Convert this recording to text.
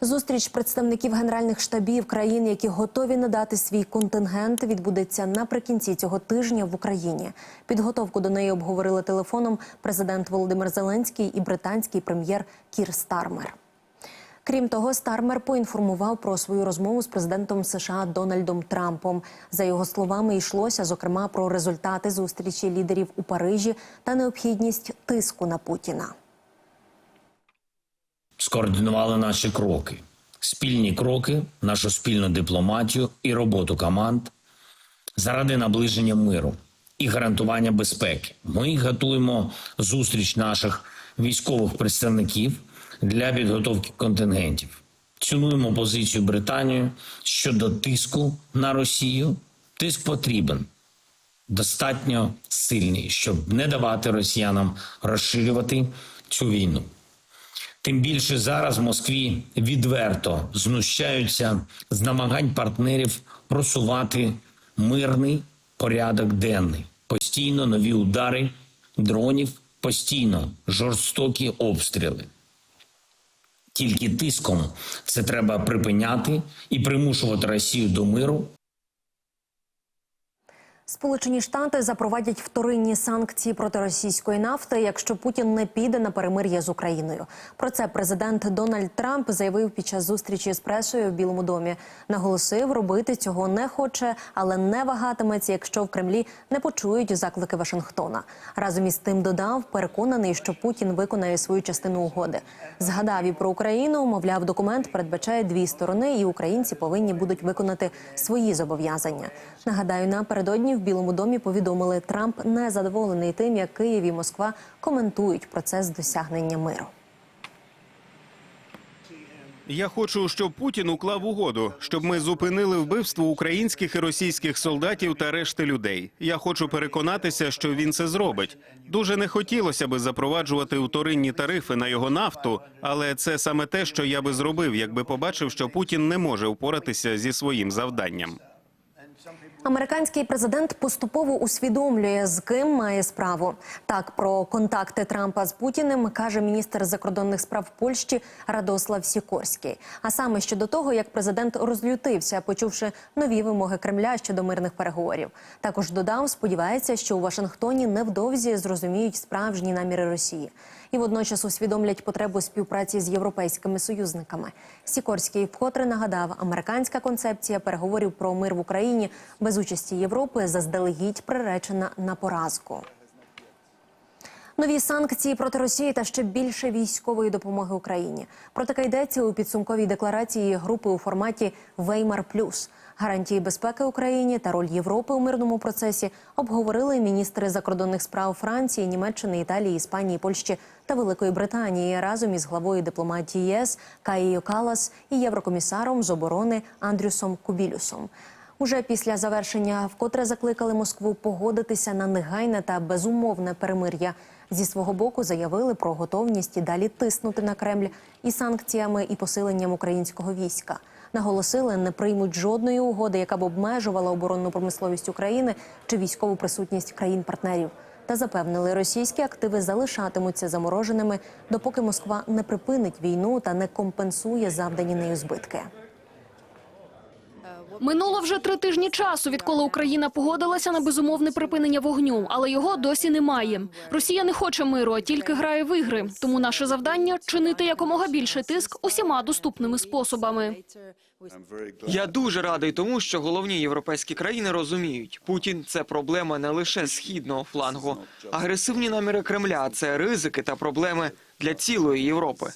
Зустріч представників генеральних штабів країн, які готові надати свій контингент, відбудеться наприкінці цього тижня в Україні. Підготовку до неї обговорили телефоном президент Володимир Зеленський і британський прем'єр Кір Стармер. Крім того, Стармер поінформував про свою розмову з президентом США Дональдом Трампом. За його словами, йшлося зокрема про результати зустрічі лідерів у Парижі та необхідність тиску на Путіна. Скоординували наші кроки, спільні кроки, нашу спільну дипломатію і роботу команд заради наближення миру і гарантування безпеки. Ми готуємо зустріч наших військових представників для підготовки контингентів. Цінуємо позицію Британії щодо тиску на Росію. Тиск потрібен достатньо сильний, щоб не давати росіянам розширювати цю війну. Тим більше зараз в Москві відверто знущаються з намагань партнерів просувати мирний порядок денний. Постійно нові удари дронів, постійно жорстокі обстріли. Тільки тиском це треба припиняти і примушувати Росію до миру Сполучені Штати запровадять вторинні санкції проти російської нафти, якщо Путін не піде на перемир'я з Україною. Про це президент Дональд Трамп заявив під час зустрічі з пресою в Білому домі. Наголосив, робити цього не хоче, але не вагатиметься, якщо в Кремлі не почують заклики Вашингтона. Разом із тим додав, переконаний, що Путін виконає свою частину угоди. Згадав і про Україну. Мовляв, документ передбачає дві сторони, і українці повинні будуть виконати свої зобов'язання. Нагадаю, напередодні в Білому домі повідомили, Трамп не задоволений тим, як Київ і Москва коментують процес досягнення миру. Я хочу, щоб Путін уклав угоду, щоб ми зупинили вбивство українських і російських солдатів та решти людей. Я хочу переконатися, що він це зробить. Дуже не хотілося би запроваджувати вторинні тарифи на його нафту, але це саме те, що я би зробив, якби побачив, що Путін не може впоратися зі своїм завданням. Американський президент поступово усвідомлює, з ким має справу. Так про контакти Трампа з Путіним каже міністр закордонних справ Польщі Радослав Сікорський. А саме щодо того, як президент розлютився, почувши нові вимоги Кремля щодо мирних переговорів. Також додав, сподівається, що у Вашингтоні невдовзі зрозуміють справжні наміри Росії і водночас усвідомлять потребу співпраці з європейськими союзниками. Сікорський вкотре нагадав, американська концепція переговорів про мир в Україні без участі Європи заздалегідь приречена на поразку. Нові санкції проти Росії та ще більше військової допомоги Україні. Про таке йдеться у підсумковій декларації групи у форматі Веймар Плюс. Гарантії безпеки Україні та роль Європи у мирному процесі обговорили міністри закордонних справ Франції, Німеччини, Італії, Іспанії, Польщі та Великої Британії разом із главою дипломатії ЄС Каїю Калас і єврокомісаром з оборони Андрюсом Кубілюсом. Уже після завершення вкотре закликали Москву погодитися на негайне та безумовне перемир'я. Зі свого боку заявили про готовність і далі тиснути на Кремль і санкціями, і посиленням українського війська. Наголосили, не приймуть жодної угоди, яка б обмежувала оборонну промисловість України чи військову присутність країн-партнерів. Та запевнили, російські активи залишатимуться замороженими, допоки Москва не припинить війну та не компенсує завдані нею збитки. Минуло вже три тижні часу, відколи Україна погодилася на безумовне припинення вогню, але його досі немає. Росія не хоче миру, а тільки грає в ігри. Тому наше завдання чинити якомога більше тиск усіма доступними способами. Я дуже радий тому, що головні європейські країни розуміють, Путін це проблема не лише східного флангу. Агресивні наміри Кремля це ризики та проблеми для цілої Європи.